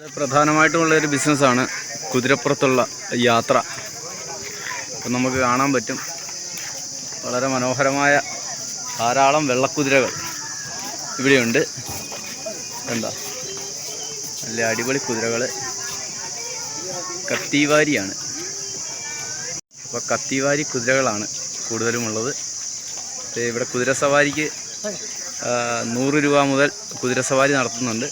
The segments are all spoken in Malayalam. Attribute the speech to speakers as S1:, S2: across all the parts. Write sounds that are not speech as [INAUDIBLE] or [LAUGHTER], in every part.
S1: ഇത് പ്രധാനമായിട്ടുമുള്ള ഒരു ബിസിനസ്സാണ് കുതിരപ്പുറത്തുള്ള യാത്ര. അപ്പം നമുക്ക് കാണാൻ പറ്റും വളരെ മനോഹരമായ ധാരാളം വെള്ളക്കുതിരകൾ ഇവിടെയുണ്ട്. എന്താ നല്ല അടിപൊളി കുതിരകൾ. കത്തിവാരിയാണ്. അപ്പോൾ കത്തിവാരി കുതിരകളാണ് കൂടുതലുമുള്ളത്. ഇവിടെ കുതിരസവാരിക്ക് സവാരിക്ക് നൂറ് രൂപ മുതൽ കുതിരസവാരി നടത്തുന്നുണ്ട്.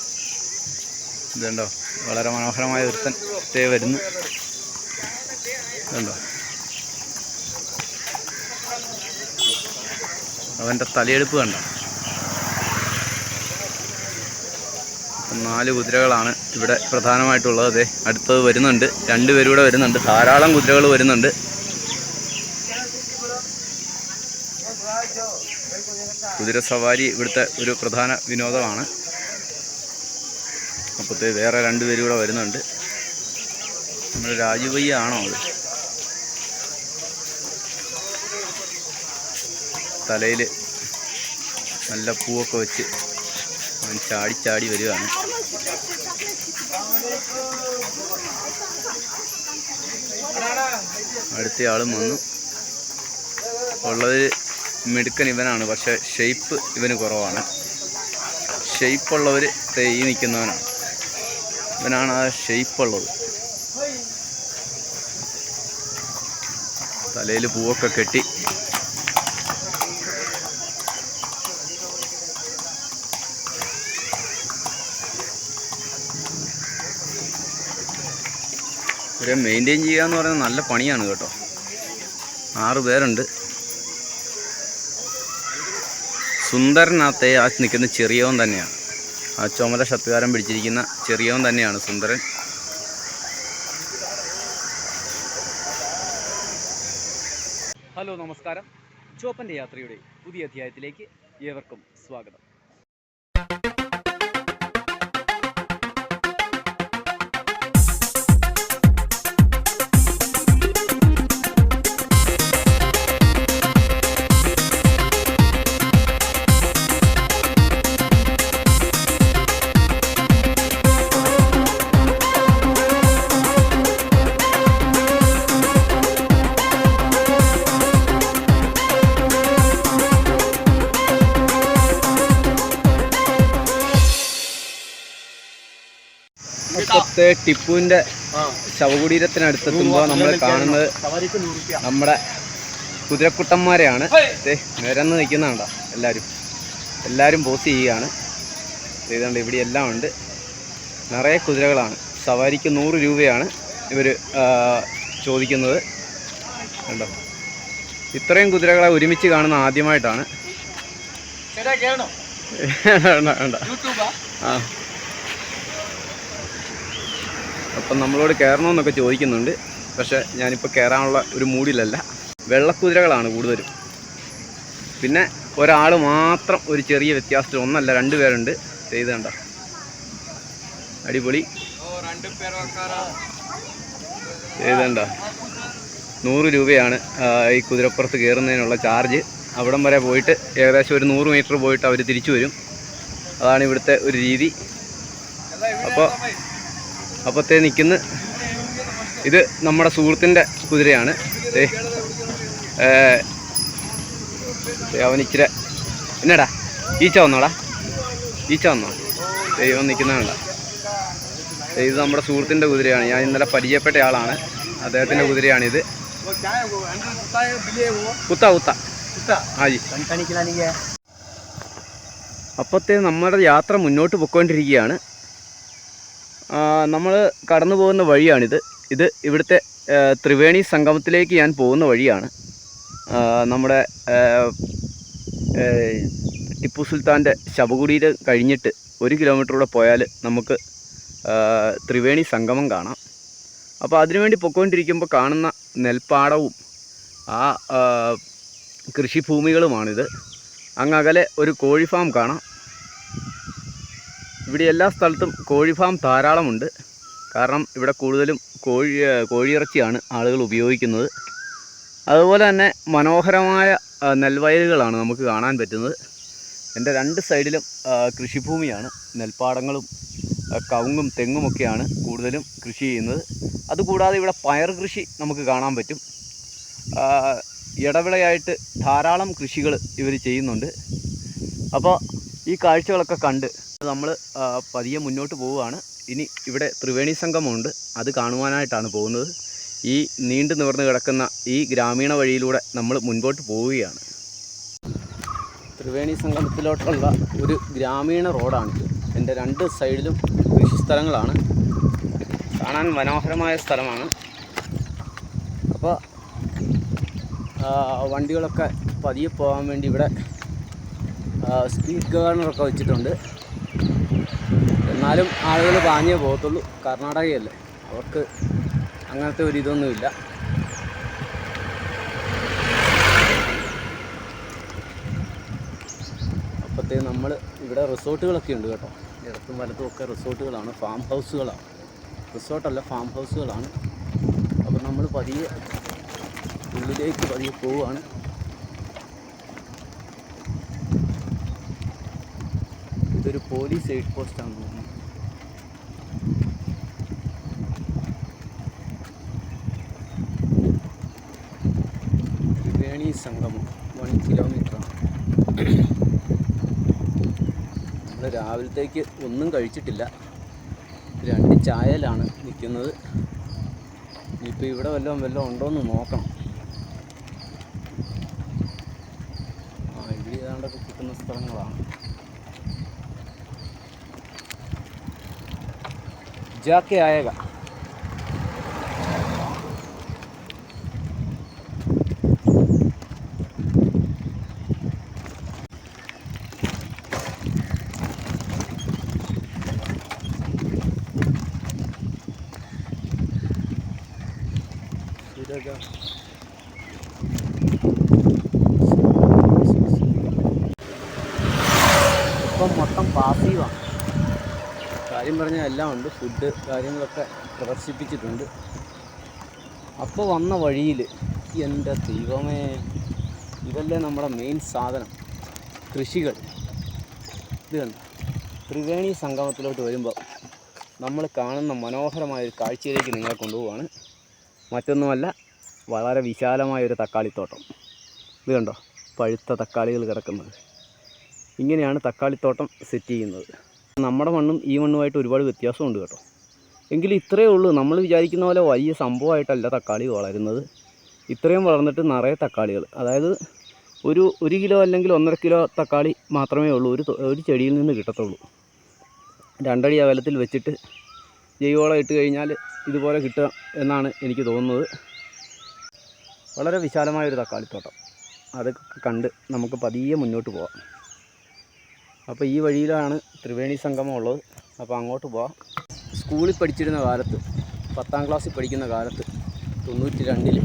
S1: ഇതുണ്ടോ? വളരെ മനോഹരമായ ഒരുത്തൻ ദേ വരുന്നു. ഇതുണ്ടോ? അവന്റെ തലയെടുപ്പ് കണ്ട? നാല് കുതിരകളാണ് ഇവിടെ പ്രധാനമായിട്ടുള്ളത്. അതെ അടുത്തത് വരുന്നുണ്ട്. രണ്ട് പേരും കൂടെ വരുന്നുണ്ട്. ധാരാളം കുതിരകൾ വരുന്നുണ്ട്. കുതിര സവാരി ഇവിടുത്തെ ഒരു പ്രധാന വിനോദമാണ്. അപ്പോഴത്തെ വേറെ രണ്ട് പേരും കൂടെ വരുന്നുണ്ട്. നമ്മൾ രാജുവയ്യ ആണോ അത്? തലയിൽ നല്ല പൂവൊക്കെ വെച്ച് അവൻ ചാടി ചാടി വരികയാണ്. അടുത്ത ആളും വന്നു. ഉള്ളത് മിടുക്കൻ ഇവനാണ് പക്ഷെ ഷെയ്പ്പ് ഇവന് കുറവാണ്. ഷെയ്പ്പുള്ളവർ തെയ് നിൽക്കുന്നവനാണ്. ഇവനാണ് ആ ഷെയ്പ്പുള്ളത് തലയിൽ പൂവൊക്കെ കെട്ടി. ഇവരെ മെയിന്റെയിൻ ചെയ്യുക എന്ന് പറയുന്നത് നല്ല പണിയാണ് കേട്ടോ. ആറ് പേരുണ്ട്. സുന്ദരനകത്തെ ആ നിൽക്കുന്ന ചെറിയവൻ തന്നെയാണ്. ആ ചുമല ഷത്തുകാരൻ പിടിച്ചിരിക്കുന്ന ചെറിയവൻ തന്നെയാണ് സുന്ദരൻ. ഹലോ നമസ്കാരം. ചോപ്പന്റെ യാത്രയുടെ പുതിയ അധ്യായത്തിലേക്ക് ഏവർക്കും സ്വാഗതം. അപ്പത്തെ ടിപ്പുവിന്റെ ശവകുടീരത്തിനടുത്തെത്തുമ്പോൾ നമ്മൾ കാണുന്നത് നമ്മുടെ കുതിരക്കുട്ടന്മാരെയാണ്. നിരന്ന് നിൽക്കുന്നതാണ്ടോ എല്ലാവരും എല്ലാവരും പോസ് ചെയ്യുകയാണ്. ഇതുകൊണ്ട് ഇവിടെ എല്ലാം ഉണ്ട്. നിറയെ കുതിരകളാണ്. സവാരിക്ക് നൂറ് രൂപയാണ് ഇവർ ചോദിക്കുന്നത്. കണ്ടോ? ഇത്രയും കുതിരകളെ ഒരുമിച്ച് കാണുന്ന ആദ്യമായിട്ടാണ്. [LAUGHS] വേണ്ട വേണ്ട. ആ. അപ്പം നമ്മളോട് കയറണമെന്നൊക്കെ ചോദിക്കുന്നുണ്ട്. പക്ഷെ ഞാനിപ്പോൾ കയറാനുള്ള ഒരു മൂഡിലല്ല. വെള്ളക്കുതിരകളാണ് കൂടുതലും. പിന്നെ ഒരാൾ മാത്രം ഒരു ചെറിയ വ്യത്യാസത്തിൽ ഒന്നല്ല രണ്ട് പേരുണ്ട്. ചെയ്ത് കണ്ട? അടിപൊളി. ചെയ്തണ്ട നൂറ് രൂപയാണ് ഈ കുതിരപ്പുറത്ത് കയറുന്നതിനുള്ള ചാർജ്. അവിടം വരെ പോയിട്ട് ഏകദേശം ഒരു നൂറ് മീറ്റർ പോയിട്ട് അവർ തിരിച്ചു വരും. അതാണ് ഇവിടുത്തെ ഒരു രീതി. അപ്പോൾ അപ്പത്തേ നിൽക്കുന്ന ഇത് നമ്മുടെ സുഹൃത്തിന്റെ കുതിരയാണ്. അവൻ ഇച്ചിരി എന്നടാ ഈച്ച വന്നോടാ ഈച്ച വന്നോ? ദൈവം നിൽക്കുന്നതാണ്ട ഇത് നമ്മുടെ സുഹൃത്തിന്റെ കുതിരയാണ്. ഞാൻ ഇന്നലെ പരിചയപ്പെട്ട ആളാണ്. അദ്ദേഹത്തിന്റെ കുതിരയാണിത്. കുത്ത കുത്ത. ആജി അപ്പത്തെ നമ്മുടെ യാത്ര മുന്നോട്ട് പൊയ്ക്കൊണ്ടിരിക്കുകയാണ്. നമ്മൾ കടന്നു പോകുന്ന വഴിയാണിത്. ഇത് ഇവിടുത്തെ ത്രിവേണി സംഗമത്തിലേക്ക് ഞാൻ പോകുന്ന വഴിയാണ്. നമ്മുടെ ടിപ്പു സുൽത്താന്റെ ശവകുടീരം കഴിഞ്ഞിട്ട് ഒരു കിലോമീറ്ററൂടെ പോയാൽ നമുക്ക് ത്രിവേണി സംഗമം കാണാം. അപ്പോൾ അതിനുവേണ്ടി പൊക്കോണ്ടിരിക്കുമ്പോൾ കാണുന്ന നെൽപ്പാടവും ആ കൃഷിഭൂമികളുമാണിത്. അങ്ങകലെ ഒരു കോഴി ഫാം കാണാം. ഇവിടെ എല്ലാ സ്ഥലത്തും കോഴി ഫാം ധാരാളമുണ്ട്. കാരണം ഇവിടെ കൂടുതലും കോഴി കോഴിയിറച്ചിയാണ് ആളുകൾ ഉപയോഗിക്കുന്നത്. അതുപോലെ തന്നെ മനോഹരമായ നെൽവയലുകളാണ് നമുക്ക് കാണാൻ പറ്റുന്നത്. എന്റെ രണ്ട് സൈഡിലും കൃഷിഭൂമിയാണ്. നെൽപ്പാടങ്ങളും കവുങ്ങും തെങ്ങുമൊക്കെയാണ് കൂടുതലും കൃഷി ചെയ്യുന്നത്. അതുകൂടാതെ ഇവിടെ പയർ കൃഷി നമുക്ക് കാണാൻ പറ്റും. ഇടവിളയായിട്ട് ധാരാളം കൃഷികൾ ഇവർ ചെയ്യുന്നുണ്ട്. അപ്പോൾ ഈ കാഴ്ചകളൊക്കെ കണ്ട് നമ്മൾ പതിയെ മുന്നോട്ട് പോവുകയാണ്. ഇനി ഇവിടെ ത്രിവേണി സംഗമമുണ്ട് അത് കാണുവാനായിട്ടാണ് പോകുന്നത്. ഈ നീണ്ടു നിവർന്ന് കിടക്കുന്ന ഈ ഗ്രാമീണ വഴിയിലൂടെ നമ്മൾ മുൻപോട്ട് പോവുകയാണ്. ത്രിവേണി സംഗമത്തിലോട്ടുള്ള ഒരു ഗ്രാമീണ റോഡാണ് എന്റെ രണ്ട് സൈഡിലും കൃഷി സ്ഥലങ്ങളാണ്. കാണാൻ മനോഹരമായ സ്ഥലമാണ്. അപ്പോൾ വണ്ടികളൊക്കെ പതിയെ പോകാൻ വേണ്ടി ഇവിടെ സ്പീഡ് ഗവർണറൊക്കെ വെച്ചിട്ടുണ്ട്. എന്നാലും ആളുകൾ പാഞ്ഞേ പോകത്തുള്ളൂ. കർണാടകയല്ലേ. അവർക്ക് അങ്ങനത്തെ ഒരു ഇതൊന്നുമില്ല. അപ്പോഴത്തേ നമ്മൾ ഇവിടെ റിസോർട്ടുകളൊക്കെ ഉണ്ട് കേട്ടോ. ഇടത്തും വലത്തും ഒക്കെ റിസോർട്ടുകളാണ്. ഫാം ഹൗസുകളാണ്. റിസോർട്ടല്ല ഫാം ഹൗസുകളാണ്. അപ്പോൾ നമ്മൾ പതിയെ ഉള്ളിലേക്ക് പതിയെ പോവുകയാണ് ഇതൊരു പോലീസ് എയ്ഡ് പോസ്റ്റാണെന്ന് തോന്നുന്നു. ത്രിവേണി സംഗമം വൺ കിലോമീറ്ററാണ് നമ്മൾ രാവിലത്തേക്ക് ഒന്നും കഴിച്ചിട്ടില്ല. രണ്ട് ചായയിലാണ് നിൽക്കുന്നത് ഇപ്പോൾ ഇവിടെ വല്ലതും വല്ലതും ഉണ്ടോയെന്ന് നോക്കണം. ആ ഇവിടെ ഏതാണ്ടൊക്കെ കിട്ടുന്ന സ്ഥലങ്ങളാണ്. जाके आएगा। എല്ലാം ഉണ്ട്. ഫുഡ് കാര്യങ്ങളൊക്കെ പ്രദർശിപ്പിച്ചിട്ടുണ്ട്. അപ്പോൾ വന്ന വഴിയിൽ എന്റെ ദൈവമേ ഇതല്ലേ നമ്മുടെ മെയിൻ സാധനം. കൃഷികൾ. ഇത് കണ്ട? ത്രിവേണി സംഗമത്തിലോട്ട് വരുമ്പോൾ നമ്മൾ കാണുന്ന മനോഹരമായ ഒരു കാഴ്ചയിലേക്ക് നിങ്ങളെ കൊണ്ടുപോവാണ്. മറ്റൊന്നുമല്ല വളരെ വിശാലമായൊരു തക്കാളിത്തോട്ടം. ഇത് കണ്ടോ? പഴുത്ത തക്കാളികൾ കിടക്കുന്നത്. ഇങ്ങനെയാണ് തക്കാളിത്തോട്ടം സെറ്റ് ചെയ്യുന്നത്. നമ്മുടെ മണ്ണും ഈ മണ്ണുമായിട്ട് ഒരുപാട് വ്യത്യാസമുണ്ട് കേട്ടോ. എങ്കിലും ഇത്രയേ ഉള്ളൂ. നമ്മൾ വിചാരിക്കുന്ന പോലെ വലിയ സംഭവമായിട്ടല്ല തക്കാളി വളരുന്നത്. ഇത്രയും വളർന്നിട്ട് നിറയെ തക്കാളികൾ അതായത് ഒരു ഒരു കിലോ അല്ലെങ്കിൽ ഒന്നര കിലോ തക്കാളി മാത്രമേ ഉള്ളൂ. ഒരു ഒരു ചെടിയിൽ നിന്ന് കിട്ടത്തുള്ളൂ. രണ്ടടി അകലത്തിൽ വെച്ചിട്ട് ജൈവവളം ഇട്ട് കഴിഞ്ഞാൽ ഇതുപോലെ കിട്ടുക എന്നാണ് എനിക്ക് തോന്നുന്നത്. വളരെ വിശാലമായൊരു തക്കാളിത്തോട്ടം. അതൊക്കെ കണ്ട് നമുക്ക് പതിയെ മുന്നോട്ട് പോവാം. അപ്പോൾ ഈ വഴിയിലാണ് ത്രിവേണി സംഗമം ഉള്ളത്. അപ്പോൾ അങ്ങോട്ട് പോവാം. സ്കൂളിൽ പഠിച്ചിരുന്ന കാലത്ത് പത്താം ക്ലാസ്സിൽ പഠിക്കുന്ന കാലത്ത് തൊണ്ണൂറ്റി രണ്ടിൽ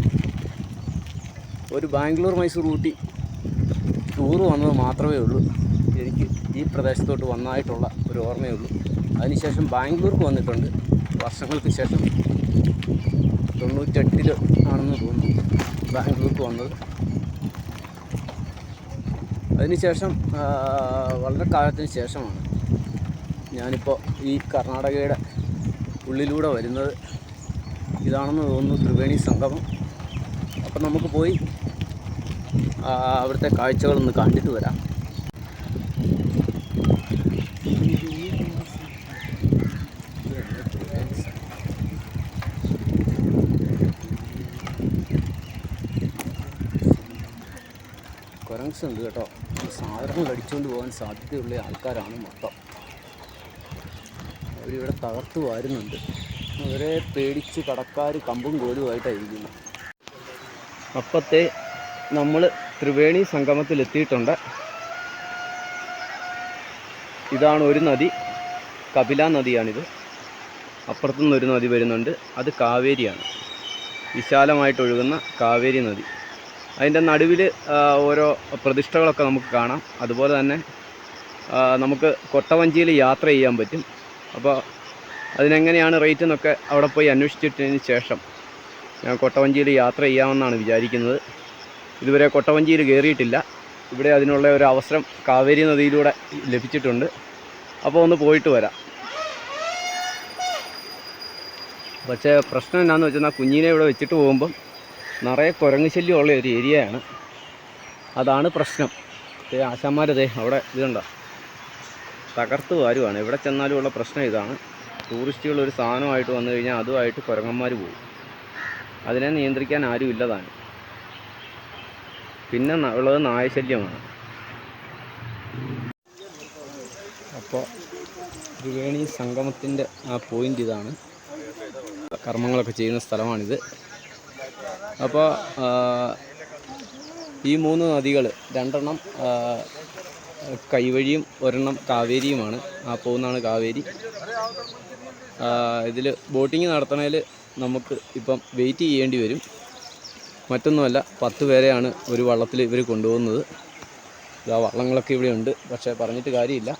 S1: ഒരു ബാംഗ്ലൂർ മൈസൂർ ഊട്ടി ടൂറ് വന്നത് മാത്രമേ ഉള്ളൂ. എനിക്ക് ഈ പ്രദേശത്തോട്ട് വന്നായിട്ടുള്ള ഒരു ഓർമ്മയുള്ളൂ അതിനുശേഷം ബാംഗ്ലൂർക്ക് വന്നിട്ടുണ്ട്. വർഷങ്ങൾക്ക് ശേഷം തൊണ്ണൂറ്റെട്ടിൽ ആണെന്ന് തോന്നുന്നു ബാംഗ്ലൂർക്ക് വന്നത്. അതിനുശേഷം വളരെ കാലത്തിന് ശേഷമാണ് ഞാനിപ്പോൾ ഈ കർണാടകയുടെ ഉള്ളിലൂടെ വരുന്നത്. ഇതാണെന്ന് തോന്നുന്നു ത്രിവേണി സംഗമം. അപ്പം നമുക്ക് പോയി അവിടുത്തെ കാഴ്ചകളൊന്ന് കണ്ടിട്ട് വരാം. കൊരങ്സ് ഉണ്ട് കേട്ടോ സാധനങ്ങൾ അടിച്ചുകൊണ്ട് പോകാൻ സാധ്യതയുള്ള ആൾക്കാരാണ് മൊത്തം. അവരിവിടെ തകർത്ത് വാരുന്നുണ്ട്. അവരെ പേടിച്ച് കടക്കാർ കമ്പും കോലുമായിട്ടായിരിക്കുന്നു. അപ്പത്തെ നമ്മൾ ത്രിവേണി സംഗമത്തിലെത്തിയിട്ടുണ്ട്. ഇതാണ് ഒരു നദി. കപില നദിയാണിത്. അപ്പുറത്തുനിന്നൊരു നദി വരുന്നുണ്ട്. അത് കാവേരിയാണ്. വിശാലമായിട്ട് ഒഴുകുന്ന കാവേരി നദി. അതിന്റെ നടുവിൽ ഓരോ പ്രതിഷ്ഠകളൊക്കെ നമുക്ക് കാണാം. അതുപോലെ തന്നെ നമുക്ക് കൊട്ടവഞ്ചിയിൽ യാത്ര ചെയ്യാൻ പറ്റും. അപ്പോൾ അതിനെങ്ങനെയാണ് റേറ്റ് എന്നൊക്കെ അവിടെ പോയി അന്വേഷിച്ചിട്ടതിന് ശേഷം ഞാൻ കൊട്ടവഞ്ചിയിൽ യാത്ര ചെയ്യാമെന്നാണ് വിചാരിക്കുന്നത്. ഇതുവരെ കൊട്ടവഞ്ചിയിൽ കയറിയിട്ടില്ല. ഇവിടെ അതിനുള്ള ഒരു അവസരം കാവേരി നദിയിലൂടെ ലഭിച്ചിട്ടുണ്ട്. അപ്പോൾ ഒന്ന് പോയിട്ട് വരാം. പക്ഷേ പ്രശ്നം എന്നാന്ന് വെച്ചാൽ കുഞ്ഞിനെ ഇവിടെ വെച്ചിട്ട് പോകുമ്പം നിറയെ കുരങ്ങ് ശല്യമുള്ള ഒരു ഏരിയയാണ്. അതാണ് പ്രശ്നം. ആശാന്മാരതേ അവിടെ ഇതുണ്ട തകർത്ത് വാരുവാണ്. എവിടെ ചെന്നാലും ഉള്ള പ്രശ്നം ഇതാണ്. ടൂറിസ്റ്റുകൾ ഒരു സാധനമായിട്ട് വന്നു കഴിഞ്ഞാൽ അതുമായിട്ട് കുരങ്ങന്മാർ പോകും. അതിനെ നിയന്ത്രിക്കാൻ ആരും ഇല്ലതാണ് പിന്നെ ഉള്ളത് നായശല്യമാണ്. അപ്പോൾ ത്രിവേണി സംഗമത്തിന്റെ ആ പോയിന്റ് ഇതാണ്. കർമ്മങ്ങളൊക്കെ ചെയ്യുന്ന സ്ഥലമാണിത്. അപ്പോൾ ഈ മൂന്ന് നദികൾ രണ്ടെണ്ണം കൈവഴിയും ഒരെണ്ണം കാവേരിയുമാണ്. ആ പോകുന്നതാണ് കാവേരി. ഇതിൽ ബോട്ടിങ് നടത്തണേൽ നമുക്ക് ഇപ്പം വെയിറ്റ് ചെയ്യേണ്ടി വരും. മറ്റൊന്നുമല്ല പത്ത് പേരെയാണ് ഒരു വള്ളത്തിൽ ഇവർ കൊണ്ടുപോകുന്നത്. ആ വള്ളങ്ങളൊക്കെ ഇവിടെ ഉണ്ട്. പക്ഷേ പറഞ്ഞിട്ട് കാര്യമില്ല.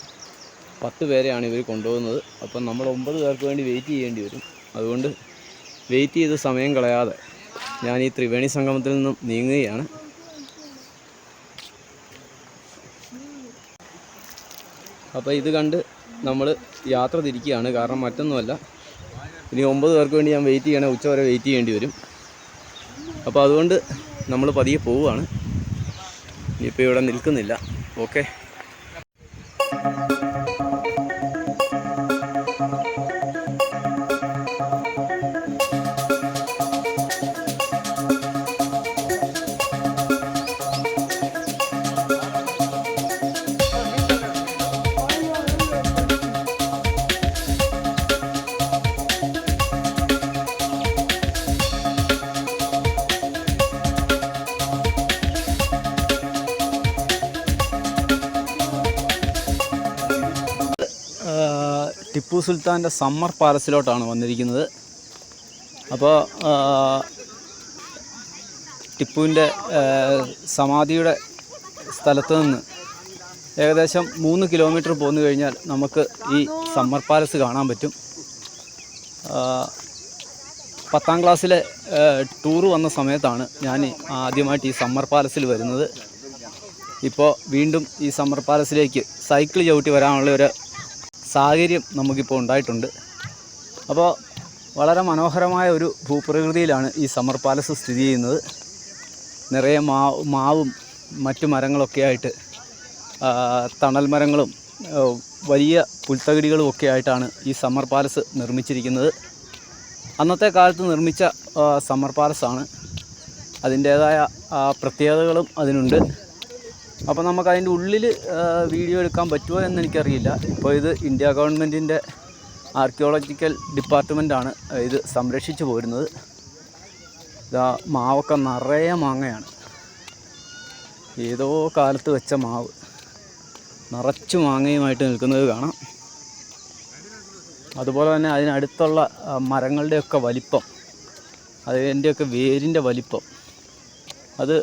S1: പത്ത് പേരെയാണ് ഇവർ കൊണ്ടുപോകുന്നത്. അപ്പം നമ്മൾ ഒമ്പത് പേർക്ക് വേണ്ടി വെയിറ്റ് ചെയ്യേണ്ടി വരും. അതുകൊണ്ട് വെയിറ്റ് ചെയ്ത് സമയം കളയാതെ ഞാൻ ഈ ത്രിവേണി സംഗമത്തിൽ നിന്നും നീങ്ങുകയാണ്. അപ്പോൾ ഇത് കണ്ട് നമ്മൾ യാത്ര തിരിക്കുകയാണ്. കാരണം മറ്റൊന്നുമല്ല. ഇനി ഒമ്പത് പേർക്ക് വേണ്ടി ഞാൻ വെയിറ്റ് ചെയ്യണേ. ഉച്ച വരെ വെയിറ്റ് ചെയ്യേണ്ടി വരും. അപ്പോൾ അതുകൊണ്ട് നമ്മൾ പതിയെ പോവുകയാണ്. ഇനിയിപ്പോൾ ഇവിടെ നിൽക്കുന്നില്ല. ഓക്കെ ടിപ്പു സുൽത്താന്റെ സമ്മർ പാലസിലോട്ടാണ് വന്നിരിക്കുന്നത്. അപ്പോൾ ടിപ്പുവിന്റെ സമാധിയുടെ സ്ഥലത്ത് നിന്ന് ഏകദേശം മൂന്ന് കിലോമീറ്റർ പോന്നു കഴിഞ്ഞാൽ നമുക്ക് ഈ സമ്മർ പാലസ് കാണാൻ പറ്റും. പത്താം ക്ലാസ്സിലെ ടൂർ വന്ന സമയത്താണ് ഞാൻ ആദ്യമായിട്ട് ഈ സമ്മർ പാലസിൽ വരുന്നത്. ഇപ്പോൾ വീണ്ടും ഈ സമ്മർ പാലസിലേക്ക് സൈക്കിൾ ചവിട്ടി വരാനുള്ള ഒരു സാഹചര്യം നമുക്കിപ്പോൾ ഉണ്ടായിട്ടുണ്ട്. അപ്പോൾ വളരെ മനോഹരമായ ഒരു ഭൂപ്രകൃതിയിലാണ് ഈ സമ്മർ പാലസ് സ്ഥിതി ചെയ്യുന്നത്. നിറയെ മാവ് മാവും മറ്റു മരങ്ങളൊക്കെ ആയിട്ട് തണൽ മരങ്ങളും വലിയ പുൽത്തകിടികളും ഒക്കെ ആയിട്ടാണ് ഈ സമ്മർ പാലസ് നിർമ്മിച്ചിരിക്കുന്നത്. അന്നത്തെ കാലത്ത് നിർമ്മിച്ച സമ്മർ പാലസാണ്. അതിന്റേതായ പ്രത്യേകതകളും അതിനുണ്ട്. അപ്പോൾ നമുക്ക് അതിന്റെ ഉള്ളിൽ വീഡിയോ എടുക്കാൻ പറ്റുമോ എന്ന് എനിക്കറിയില്ല. ഇപ്പോൾ ഇത് ഇന്ത്യ ഗവൺമെന്റിന്റെ ആർക്കിയോളജിക്കൽ ഡിപ്പാർട്ട്മെന്റാണ് ഇത് സംരക്ഷിച്ചു പോരുന്നത്. ഇതാ മാവൊക്കെ നിറയെ മാങ്ങയാണ്. ഏതോ കാലത്ത് വെച്ച മാവ്. നിറച്ചു മാങ്ങയുമായിട്ട് നിൽക്കുന്നത് കാണാം. അതുപോലെ തന്നെ അതിനടുത്തുള്ള മരങ്ങളുടെയൊക്കെ വലിപ്പം. അതിന്റെയൊക്കെ വേരിന്റെ വലിപ്പം. അത്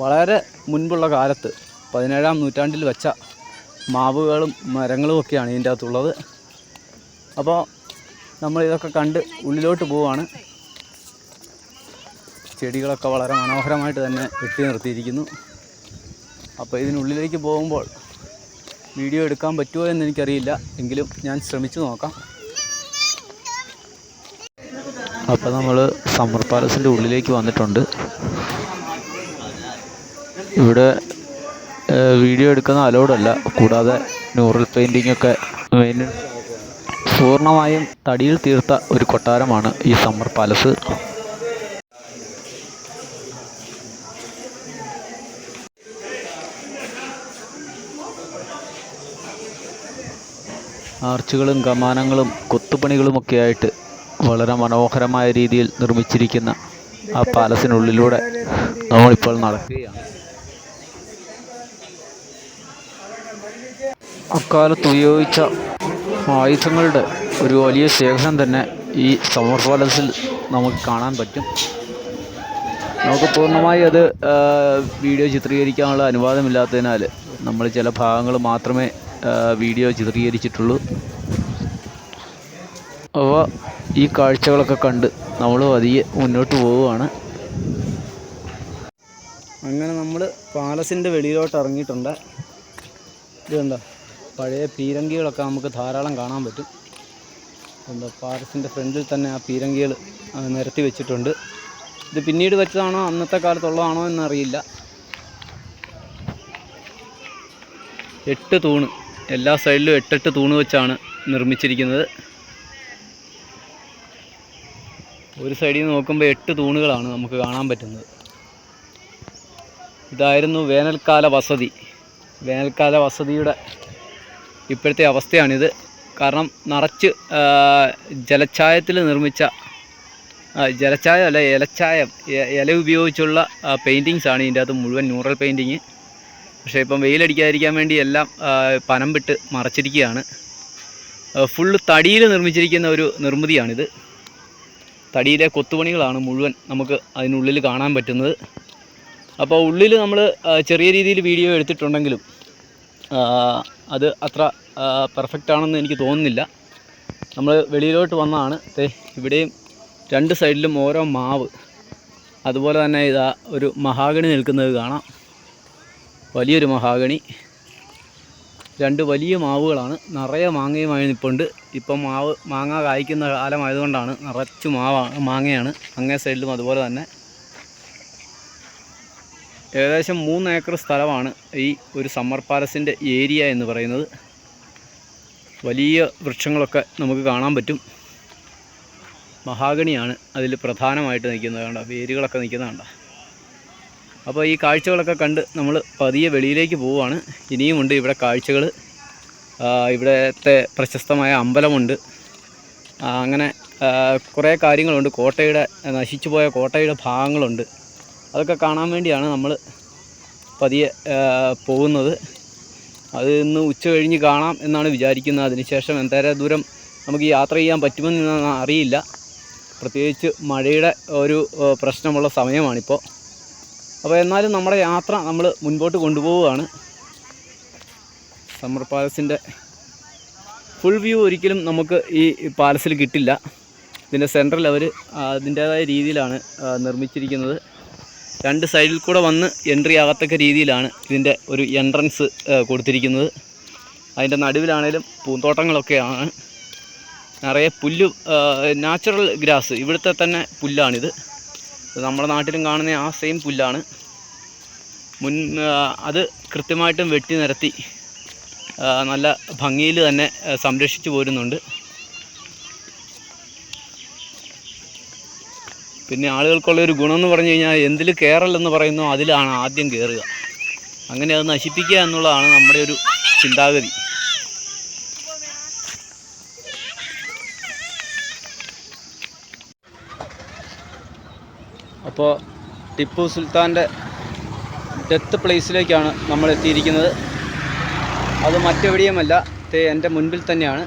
S1: വളരെ മുൻപുള്ള കാലത്ത് പതിനേഴാം നൂറ്റാണ്ടിൽ വെച്ച മാവുകളും മരങ്ങളും ഒക്കെയാണ് ഇതിന്റെ അകത്തുള്ളത്. അപ്പോൾ നമ്മൾ ഇതൊക്കെ കണ്ട് ഉള്ളിലോട്ട് പോവുകയാണ് ചെടികളൊക്കെ വളരെ മനോഹരമായിട്ട് തന്നെ വെട്ടി നിർത്തിയിരിക്കുന്നു. അപ്പോൾ ഇതിനുള്ളിലേക്ക് പോകുമ്പോൾ വീഡിയോ എടുക്കാൻ പറ്റുമോ എന്ന് എനിക്കറിയില്ല. എങ്കിലും ഞാൻ ശ്രമിച്ചു നോക്കാം. അപ്പോൾ നമ്മൾ സമ്മർ പാലസിന്റെ ഉള്ളിലേക്ക് വന്നിട്ടുണ്ട്. ഇവിടെ വീഡിയോ എടുക്കുന്ന അലൗഡല്ല കൂടാതെ ന്യൂറൽ പെയിന്റിംഗ് ഒക്കെ മെയിൻ പൂർണമായും തടിയിൽ തീർത്ത ഒരു കൊട്ടാരമാണ് ഈ സമ്മർ പാലസ് ആർച്ചുകളും കമാനങ്ങളും കൊത്തുപണികളുമൊക്കെ ആയിട്ട് വളരെ മനോഹരമായ രീതിയിൽ നിർമ്മിച്ചിരിക്കുന്ന ആ പാലസിനുള്ളിലൂടെ നമ്മളിപ്പോൾ നടക്കുകയാണ്. അക്കാലത്ത് ഉപയോഗിച്ച ആയുധങ്ങളുടെ ഒരു വലിയ ശേഖരം തന്നെ ഈ സമ്മർ പാലസിൽ നമുക്ക് കാണാൻ പറ്റും. നമുക്ക് പൂർണമായി അത് വീഡിയോ ചിത്രീകരിക്കാനുള്ള അനുവാദമില്ലാത്തതിനാൽ നമ്മൾ ചില ഭാഗങ്ങൾ മാത്രമേ വീഡിയോ ചിത്രീകരിച്ചിട്ടുള്ളൂ. അവ ഈ കാഴ്ചകളൊക്കെ കണ്ട് നമ്മൾ പതിയെ മുന്നോട്ട് പോവുകയാണ്. അങ്ങനെ നമ്മൾ പാലസിന്റെ വെളിയിലോട്ട് ഇറങ്ങിയിട്ടുണ്ട്. ഇത് കണ്ടോ? പഴയ പീരങ്കികളൊക്കെ നമുക്ക് ധാരാളം കാണാൻ പറ്റും. എന്താ പാറസിന്റെ ഫ്രണ്ടിൽ തന്നെ ആ പീരങ്കികൾ നിരത്തി വെച്ചിട്ടുണ്ട്. ഇത് പിന്നീട് വെച്ചതാണോ അന്നത്തെ കാലത്തുള്ളതാണോ എന്നറിയില്ല. എട്ട് തൂണ് എല്ലാ സൈഡിലും എട്ടെട്ട് തൂണ് വെച്ചാണ് നിർമ്മിച്ചിരിക്കുന്നത്. ഒരു സൈഡിൽ നിന്ന് നോക്കുമ്പോൾ എട്ട് തൂണുകളാണ് നമുക്ക് കാണാൻ പറ്റുന്നത്. ഇതായിരുന്നു വേനൽക്കാല വസതി. വേനൽക്കാല വസതിയുടെ ഇപ്പോഴത്തെ അവസ്ഥയാണിത്. കാരണം നിറച്ച് ജലച്ചായത്തിൽ നിർമ്മിച്ച ജലച്ചായ അല്ല ഇലച്ചായം ഇല ഉപയോഗിച്ചുള്ള പെയിന്റിങ്സ് ആണ് ഇതിന്റെ അകത്ത് മുഴുവൻ ന്യൂറൽ പെയിന്റിങ് പക്ഷേ ഇപ്പം വെയിലടിക്കാതിരിക്കാൻ വേണ്ടി എല്ലാം പനം വിട്ട് മറച്ചിരിക്കുകയാണ്. ഫുള്ള് തടിയിൽ നിർമ്മിച്ചിരിക്കുന്ന ഒരു നിർമ്മിതിയാണിത്. തടിയിലെ കൊത്തുപണികളാണ് മുഴുവൻ നമുക്ക് അതിനുള്ളിൽ കാണാൻ പറ്റുന്നത്. അപ്പോൾ ഉള്ളിൽ നമ്മൾ ചെറിയ രീതിയിൽ വീഡിയോ എടുത്തിട്ടുണ്ടെങ്കിലും അത് അത്ര പെർഫെക്റ്റ് ആണെന്ന് എനിക്ക് തോന്നുന്നില്ല. നമ്മൾ വെളിയിലോട്ട് വന്നതാണ്. ഇവിടെയും രണ്ട് സൈഡിലും ഓരോ മാവ്. അതുപോലെ തന്നെ ഇതാ ഒരു മഹാഗണി നിൽക്കുന്നത് കാണാം. വലിയൊരു മഹാഗണി. രണ്ട് വലിയ മാവുകളാണ്. നിറയെ മാങ്ങയുമായി നിൽപ്പുണ്ട് ഇപ്പം മാവ് മാങ്ങ കായ്ക്കുന്ന കാലമായതുകൊണ്ടാണ് നിറച്ച് മാവാണ് മാങ്ങയാണ് അങ്ങേ സൈഡിലും അതുപോലെ തന്നെ. ഏകദേശം മൂന്ന് ഏക്കർ സ്ഥലമാണ് ഈ ഒരു സമ്മർ പാലസിന്റെ ഏരിയ എന്ന് പറയുന്നത്. വലിയ വൃക്ഷങ്ങളൊക്കെ നമുക്ക് കാണാൻ പറ്റും. മഹാഗണിയാണ് അതിൽ പ്രധാനമായിട്ട് നിൽക്കുന്നത് കണ്ട? വേരുകളൊക്കെ നിൽക്കുന്നത് കണ്ട? അപ്പോൾ ഈ കാഴ്ചകളൊക്കെ കണ്ട് നമ്മൾ പതിയെ വെളിയിലേക്ക് പോവുകയാണ്. ഇനിയുമുണ്ട് ഇവിടെ കാഴ്ചകൾ. ഇവിടുത്തെ പ്രശസ്തമായ അമ്പലമുണ്ട്. അങ്ങനെ കുറേ കാര്യങ്ങളുണ്ട്. കോട്ടയുടെ നശിച്ചു പോയ കോട്ടയുടെ ഭാഗങ്ങളുണ്ട്. അതൊക്കെ കാണാൻ വേണ്ടിയാണ് നമ്മൾ പതിയെ പോകുന്നത്. അത് ഇന്ന് ഉച്ച കഴിഞ്ഞ് കാണാം എന്നാണ് വിചാരിക്കുന്നത്. അതിനുശേഷം എന്തേരെ ദൂരം നമുക്ക് യാത്ര ചെയ്യാൻ പറ്റുമെന്ന് അറിയില്ല. പ്രത്യേകിച്ച് മഴയുടെ ഒരു പ്രശ്നമുള്ള സമയമാണിപ്പോൾ. അപ്പോൾ എന്നാലും നമ്മുടെ യാത്ര നമ്മൾ മുൻപോട്ട് കൊണ്ടുപോവുകയാണ്. സമ്മർ പാലസിന്റെ ഫുൾ വ്യൂ ഒരിക്കലും നമുക്ക് ഈ പാലസിൽ കിട്ടില്ല. ഇതിന്റെ സെൻട്രൽ അവർ അതിന്റേതായ രീതിയിലാണ് നിർമ്മിച്ചിരിക്കുന്നത്. രണ്ട് സൈഡിൽ കൂടെ വന്ന് എൻട്രി ആകത്തക്ക രീതിയിലാണ് ഇതിന്റെ ഒരു എൻട്രൻസ് കൊടുത്തിരിക്കുന്നത്. അതിന്റെ നടുവിലാണേലും പൂന്തോട്ടങ്ങളൊക്കെയാണ്. നിറയെ പുല്ല് നാച്ചുറൽ ഗ്രാസ് ഇവിടുത്തെ തന്നെ പുല്ലാണിത്. നമ്മുടെ നാട്ടിലും കാണുന്ന ആ സെയിം പുല്ലാണ്. മുൻ അത് കൃത്യമായിട്ടും വെട്ടി നിരത്തി നല്ല ഭംഗിയിൽ തന്നെ സംരക്ഷിച്ചു പോരുന്നുണ്ട്. പിന്നെ ആളുകൾക്കുള്ള ഒരു ഗുണമെന്ന് പറഞ്ഞു കഴിഞ്ഞാൽ എന്തിൽ കയറല്ലെന്ന് പറയുന്നോ അതിലാണ് ആദ്യം കയറുക അങ്ങനെ അത് നശിപ്പിക്കുക എന്നുള്ളതാണ് നമ്മുടെ ഒരു ചിന്താഗതി. അപ്പോൾ ടിപ്പു സുൽത്താന്റെ ഡെത്ത് പ്ലേസിലേക്കാണ് നമ്മൾ എത്തിയിരിക്കുന്നത്. അത് മറ്റെവിടെയുമല്ല എന്റെ മുൻപിൽ തന്നെയാണ്.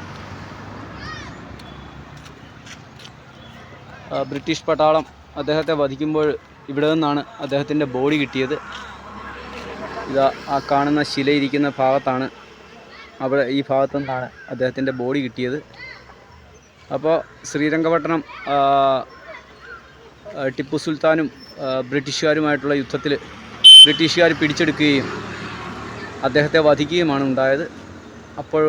S1: ബ്രിട്ടീഷ് പട്ടാളം അദ്ദേഹത്തെ വധിക്കുമ്പോൾ ഇവിടെ നിന്നാണ് അദ്ദേഹത്തിന്റെ ബോഡി കിട്ടിയത്. ഇതാ ആ കാണുന്ന ശിലയിരിക്കുന്ന ഭാഗത്താണ് അവിടെ ഈ ഭാഗത്തു നിന്നാണ് അദ്ദേഹത്തിന്റെ ബോഡി കിട്ടിയത്. അപ്പോൾ ശ്രീരംഗപട്ടണം ടിപ്പു സുൽത്താനും ബ്രിട്ടീഷുകാരുമായിട്ടുള്ള യുദ്ധത്തിൽ ബ്രിട്ടീഷുകാർ പിടിച്ചെടുക്കുകയും അദ്ദേഹത്തെ വധിക്കുകയുമാണ് ഉണ്ടായത്. അപ്പോൾ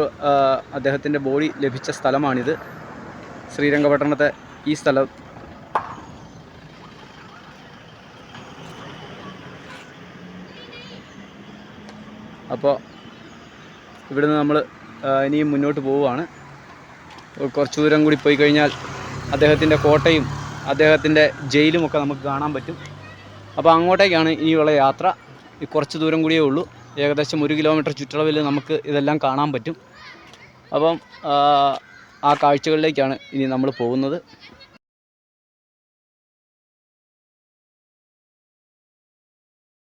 S1: അദ്ദേഹത്തിന്റെ ബോഡി ലഭിച്ച സ്ഥലമാണിത്. ശ്രീരംഗപട്ടണത്തെ ഈ സ്ഥലം അപ്പോൾ ഇവിടുന്ന് നമ്മൾ ഇനിയും മുന്നോട്ട് പോവുകയാണ്. കുറച്ച് ദൂരം കൂടി പോയി കഴിഞ്ഞാൽ അദ്ദേഹത്തിന്റെ കോട്ടയും അദ്ദേഹത്തിന്റെ ജയിലുമൊക്കെ നമുക്ക് കാണാൻ പറ്റും. അപ്പോൾ അങ്ങോട്ടേക്കാണ് ഇനിയുള്ള യാത്ര. കുറച്ച് ദൂരം കൂടിയേ ഉള്ളൂ. ഏകദേശം ഒരു കിലോമീറ്റർ ചുറ്റളവിൽ നമുക്ക് ഇതെല്ലാം കാണാൻ പറ്റും. അപ്പം ആ കാഴ്ചകളിലേക്കാണ് ഇനി നമ്മൾ പോകുന്നത്.